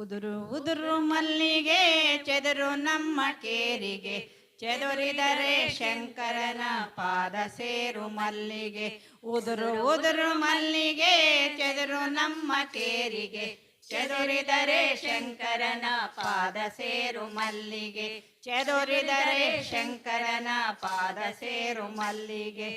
ಉದುರು ಉದುರು ಮಲ್ಲಿಗೆ, ಚೆದರು ನಮ್ಮ ಕೇರಿಗೆ. ಚೆದುರಿದರೆ ಶಂಕರನ ಪಾದ ಸೇರು ಮಲ್ಲಿಗೆ. ಉದುರು ಉದುರು ಮಲ್ಲಿಗೆ, ಚೆದರು ನಮ್ಮ ಕೇರಿಗೆ. ಚೆದುರಿದರೆ ಶಂಕರನ ಪಾದ ಸೇರು ಮಲ್ಲಿಗೆ. ಚೆದುರಿದರೆ ಶಂಕರನ ಪಾದ ಸೇರು ಮಲ್ಲಿಗೆ.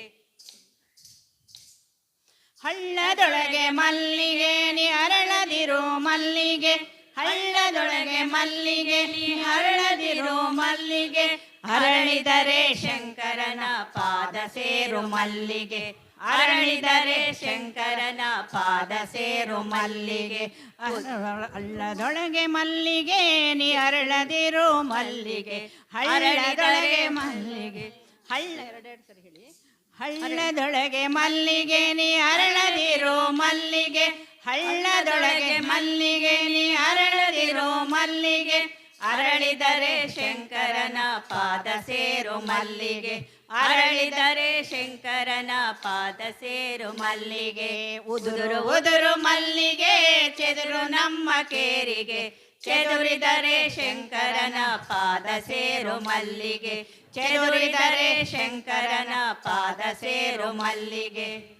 ಹಳ್ಳದೊಳಗೆ ಮಲ್ಲಿಗೆ, ನೀ ಅರಳದಿರು ಮಲ್ಲಿಗೆ. ಹಳ್ಳದೊಳಗೆ ಮಲ್ಲಿಗೆ, ನೀ ಅರಳದಿರು ಮಲ್ಲಿಗೆ. ಅರಳಿದರೆ ಶಂಕರನ ಪಾದ ಸೇರು ಮಲ್ಲಿಗೆ. ಅರಳಿದರೆ ಶಂಕರನ ಪಾದ ಸೇರು ಮಲ್ಲಿಗೆ. ಅಲ್ಲದೊಳಗೆ ಮಲ್ಲಿಗೆ, ನೀ ಅರಳದಿರೋ ಮಲ್ಲಿಗೆ. ಹಳ್ಳದೊಳಗೆ ಮಲ್ಲಿಗೆ. ಹಳ್ಳ, ಎರಡೆರಡು ಸರಿ ಹೇಳಿ. ಹಳ್ಳದೊಳಗೆ ಮಲ್ಲಿಗೆ, ನೀ ಅರಳದಿರೋ ಮಲ್ಲಿಗೆ. ಹಳ್ಳದೊಳಗೆ ಮಲ್ಲಿಗೆ, ನೀ ಅರಳಿದರೆ ಶಂಕರನ ಪಾದ ಸೇರು ಮಲ್ಲಿಗೆ. ಅರಳಿದರೆ ಶಂಕರನ ಪಾದ ಸೇರು ಮಲ್ಲಿಗೆ. ಉದುರು ಉದುರು ಮಲ್ಲಿಗೆ, ಚೆದುರು ನಮ್ಮ ಕೇರಿಗೆ. ಚೆದುರಿದರೆ ಶಂಕರನ ಪಾದ ಸೇರು ಮಲ್ಲಿಗೆ. ಚೆದುರಿದರೆ ಶಂಕರನ ಪಾದ ಸೇರು ಮಲ್ಲಿಗೆ.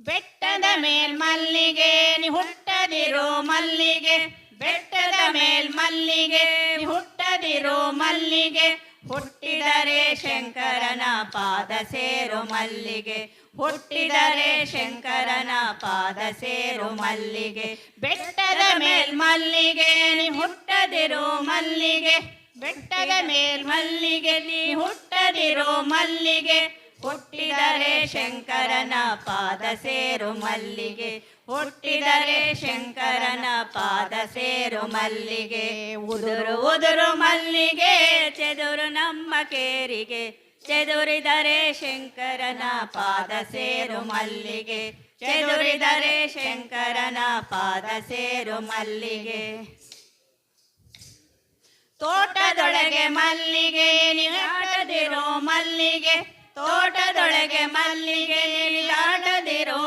ಬೆಟ್ಟದ ಮೇಲ್ಮಲ್ಲಿಗೆ ಹುಟ್ಟದಿರೋ ಮಲ್ಲಿಗೆ. ಬೆಟ್ಟದ ಮೇಲ್ ಮಲ್ಲಿಗೆ, ಹುಟ್ಟದಿರೋ ಮಲ್ಲಿಗೆ, ಹುಟ್ಟಿದರೆ ಶಂಕರನ ಪಾದ ಸೇರು ಮಲ್ಲಿಗೆ, ಹುಟ್ಟಿದರೆ ಶಂಕರನ ಪಾದ ಸೇರು ಮಲ್ಲಿಗೆ. ಬೆಟ್ಟದ ಮೇಲ್ ಮಲ್ಲಿಗೆ, ನೀ ಹುಟ್ಟದಿರೋ ಮಲ್ಲಿಗೆ, ಬೆಟ್ಟದ ಮೇಲ್ ಮಲ್ಲಿಗೆ, ನೀ ಹುಟ್ಟದಿರೋ ಮಲ್ಲಿಗೆ, ಹುಟ್ಟಿದರೆ ಶಂಕರನ ಪಾದ ಸೇರು ಮಲ್ಲಿಗೆ. ಹುಟ್ಟಿದರೆ ಶಂಕರನ ಪಾದ ಸೇರು ಮಲ್ಲಿಗೆ, ಉದುರು ಉದುರು ಮಲ್ಲಿಗೆ, ಚೆದುರು ನಮ್ಮ ಕೇರಿಗೆ. ಚೆದುರಿದರೆ ಶಂಕರನ ಪಾದ ಸೇರು ಮಲ್ಲಿಗೆ, ಚೆದುರಿದರೆ ಶಂಕರನ ಪಾದ ಸೇರು ಮಲ್ಲಿಗೆ. ತೋಟದೊಳಗೆ ಮಲ್ಲಿಗೆ ನಿಲಾಟದಿರೋ ಮಲ್ಲಿಗೆ, ತೋಟದೊಳಗೆ ಮಲ್ಲಿಗೆ ನಿಲಾಟದಿರೋ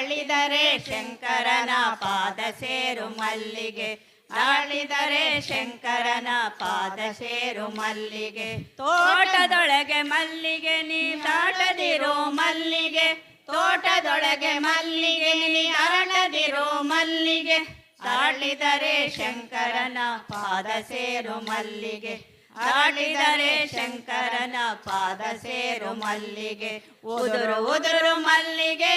ಅರಳಿದರೆ ಶಂಕರನ ಪಾದ ಸೇರು ಮಲ್ಲಿಗೆ. ತಾಳಿದರೆ ಶಂಕರನ ಪಾದ ಸೇರು ಮಲ್ಲಿಗೆ. ತೋಟದೊಳಗೆ ಮಲ್ಲಿಗೆ, ನೀ ತಾಟದಿರೋ ಮಲ್ಲಿಗೆ. ತೋಟದೊಳಗೆ ಮಲ್ಲಿಗೆ, ನೀ ಅರಳದಿರೋ ಮಲ್ಲಿಗೆ. ತಾಳಿದರೆ ಶಂಕರನ ಪಾದ ಸೇರು ಮಲ್ಲಿಗೆ. ತಾಳಿದರೆ ಶಂಕರನ ಪಾದ ಸೇರು ಮಲ್ಲಿಗೆ. ಉದುರು ಉದುರು ಮಲ್ಲಿಗೆ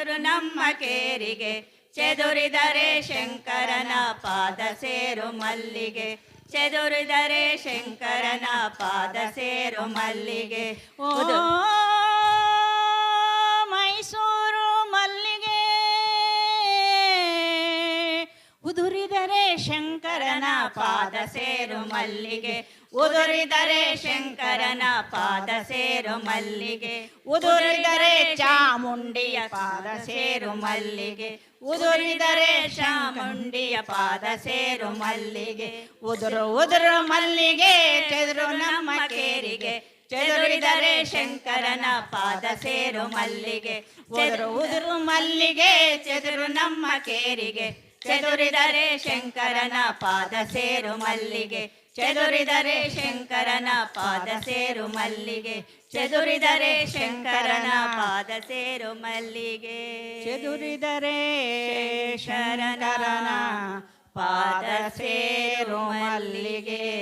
ಚೆದುರು ನಮ್ಮ ಕೇರಿಗೆ, ಚೆದುರಿದರೆ ಶಂಕರನ ಪಾದ ಸೇರು ಮಲ್ಲಿಗೆ. ಚೆದುರಿದರೆ ಶಂಕರನ ಪಾದ ಸೇರು ಮಲ್ಲಿಗೆ. ಓ ಮೈಸೂರು ಮಲ್ಲಿಗೆ, ಉದುರಿದರೆ ಶಂಕರನ ಪಾದ ಸೇರು ಮಲ್ಲಿಗೆ. ಉದುರಿದರೆ ಶಂಕರನ ಪಾದ ಸೇರು ಮಲ್ಲಿಗೆ, ಉದುರಿದರೆ ಚಾಮುಂಡಿಯ ಪಾದ ಸೇರು ಮಲ್ಲಿಗೆ, ಉದುರಿದರೆ ಚಾಮುಂಡಿಯ ಪಾದ ಸೇರು ಮಲ್ಲಿಗೆ, ಉದುರು ಉದುರು ಮಲ್ಲಿಗೆ, ಚದುರು ನಮ್ಮ ಕೇರಿಗೆ, ಚದುರಿದರೆ ಶಂಕರನ ಪಾದ ಸೇರು ಮಲ್ಲಿಗೆ, ಉದುರು ಉದುರು ಮಲ್ಲಿಗೆ, ಚದುರು ನಮ್ಮ ಕೇರಿಗೆ, ಚದುರಿದರೆ ಶಂಕರನ ಪಾದ ಸೇರು ಮಲ್ಲಿಗೆ ಚೆದುರಿದರೆ ಶಂಕರನ ಪಾದ ಸೇರು ಮಲ್ಲಿಗೆ. ಚದುರಿದರೆ ಶಂಕರನ ಪಾದ ಸೇರು ಮಲ್ಲಿಗೆ. ಚದುರಿದರೆ ಶರಣರನ ಪಾದ ಸೇರು ಮಲ್ಲಿಗೆ.